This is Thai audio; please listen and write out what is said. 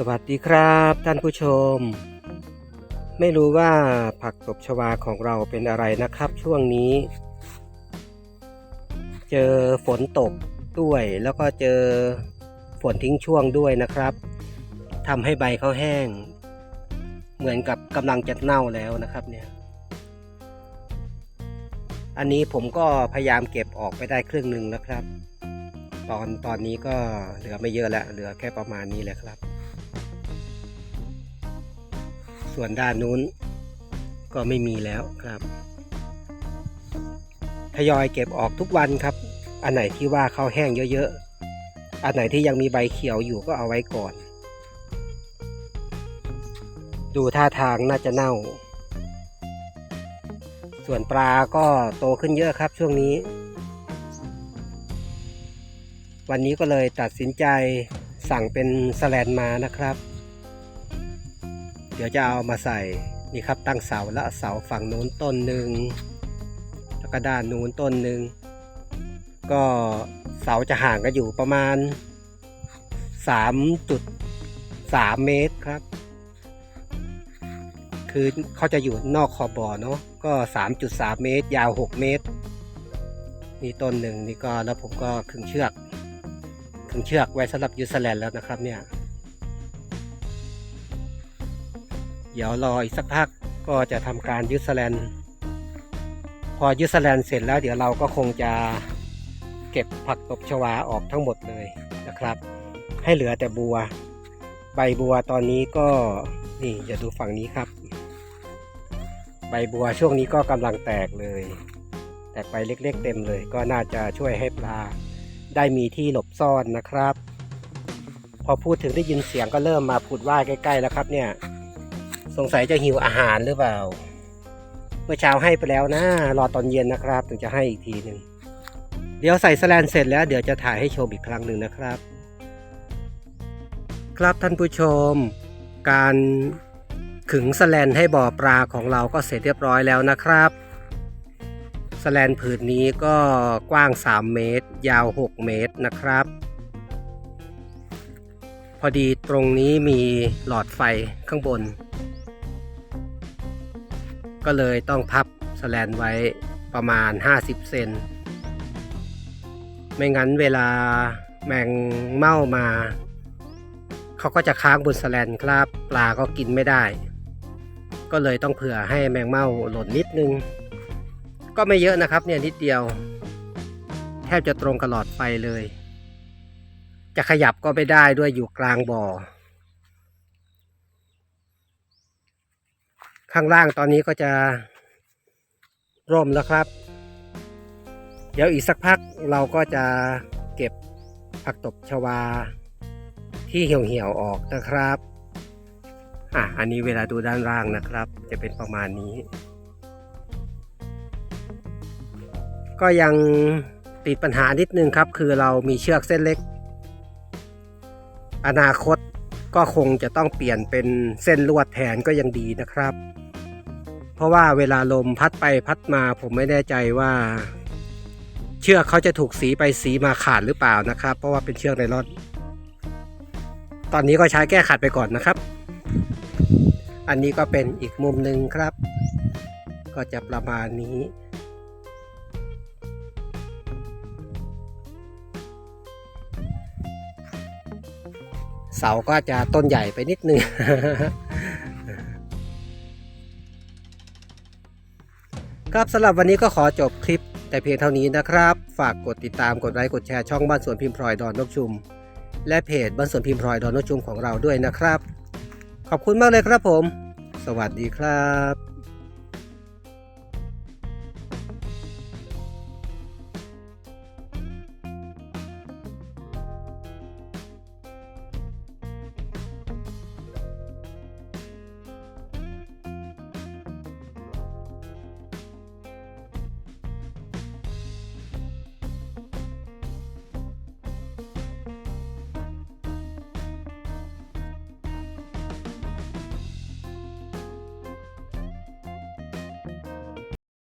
สวัสดีครับท่านผู้ชม ไม่รู้ว่าผักตบชวาของเราเป็นอะไรนะครับ ช่วงนี้ เจอฝนตกด้วยแล้วก็เจอฝนทิ้งช่วงด้วยนะครับทำให้ใบเขาแห้ง เหมือนกับกำลังจะเน่าแล้วนะครับเนี่ยอันนี้ผมก็พยายามเก็บออกไปได้ครึ่งหนึ่งแล้วครับ ตอนตอนนี้ก็เหลือไม่เยอะแล้วเหลือแค่ประมาณนี้แหละครับ ส่วนด้านนู้น ก็ไม่มีแล้วครับ ทยอยเก็บออกทุกวันครับ อันไหนที่ว่าเขาแห้งเยอะๆ อันไหนที่ยังมีใบเขียวอยู่ก็เอาไว้ก่อน ดูท่าทางน่าจะเน่า ส่วนปลาก็โตขึ้นเยอะครับช่วงนี้ วันนี้ก็เลยตัดสินใจสั่งเป็นสแลนมานะครับ เดี๋ยวจะเอามาใส่นี่ครับตั้งเสาแล้วเสาฝั่งนู้นต้นหนึ่งแล้วก็ด้านนู้นต้นหนึ่งก็เสาจะห่างกันอยู่ประมาณ 3.3 เมตรครับ คือเขาจะอยู่นอกขอบบ่อเนาะก็ 3.3 เมตร ยาว 6 เมตร นี่ต้นหนึ่งนี่ก็แล้วผมก็ขึงเชือกขึงเชือกไว้สำหรับยูสแลนแล้วนะครับเนี่ย เดี๋ยวรออีกสักพักก็จะทำการยึดสแลน พอยึดสแลนเสร็จแล้วเดี๋ยวเราก็คงจะเก็บผักตบชวาออกทั้งหมดเลยนะครับ ให้เหลือแต่บัว ใบบัวตอนนี้ก็นี่อย่าดูฝั่งนี้ครับ ใบบัวช่วงนี้ก็กำลังแตกเลย แตกใบเล็กๆเต็มเลย ก็น่าจะช่วยให้ปลาได้มีที่หลบซ่อนนะครับ พอพูดถึงได้ยินเสียงก็เริ่มมาผุดว่ายใกล้ๆแล้วครับเนี่ย สงสัยจะหิวอาหารหรือเปล่า เมื่อเช้าให้ไปแล้วนะ รอตอนเย็นนะครับ ถึงจะให้อีกทีหนึ่งเดี๋ยวใส่สแลนเสร็จแล้ว เดี๋ยวจะถ่ายให้ชมอีกครั้งหนึ่งนะครับ ครับท่านผู้ชม การขึงสแลนให้บ่อปลาของเราก็เสร็จเรียบร้อยแล้วนะครับสแลนผืนนี้ก็กว้าง 3 เมตร ยาว 6 เมตรนะครับ พอดีตรงนี้มีหลอดไฟข้างบน ก็เลยต้องพับสแลนไว้ประมาณ 50 เซน ไม่งั้นเวลาแมงเม่ามา เขาก็จะค้างบนสแลนครับปลาก็กินไม่ได้ ก็เลยต้องเผื่อให้แมงเม่าหล่นนิดนึง ก็ไม่เยอะนะครับเนี่ยนิดเดียว แทบจะตรงกับหลอดไฟเลย จะขยับก็ไม่ได้ด้วยอยู่กลางบ่อ ข้างล่างตอนนี้ก็จะร่มแล้วครับ เดี๋ยวอีกสักพักเราก็จะเก็บผักตบชวา ที่เหี่ยวๆออกนะครับ อะ อันนี้เวลาดูด้านล่างนะครับ จะเป็นประมาณนี้ ก็ยังติดปัญหานิดนึงครับ คือเรามีเชือกเส้นเล็ก อนาคตก็คงจะต้องเปลี่ยนเป็นเส้นลวดแทนก็ยังดีนะครับ เพราะว่าเวลาลมพัดไปพัดมาผมไม่แน่ใจว่า เชือกเขาจะถูกสีไปสีมาขาดหรือเปล่านะครับ เพราะว่าเป็นเชือกไนลอนตอนนี้ก็ใช้แก้ขัดไปก่อนนะครับ อันนี้ก็เป็นอีกมุมหนึ่งครับ ก็จะประมาณนี้เสาก็จะต้นใหญ่ไปนิดนึง ครับสำหรับวันนี้ก็ขอจบคลิป แต่เพียงเท่านี้นะครับ ฝากกดติดตามกดไลค์กดแชร์ช่องบ้านสวนพิมพ์พลอยดอนนกชุม และเพจบ้านสวนพิมพ์พลอยดอนนกชุมของเราด้วยนะครับ ขอบคุณมากเลยครับผม สวัสดีครับ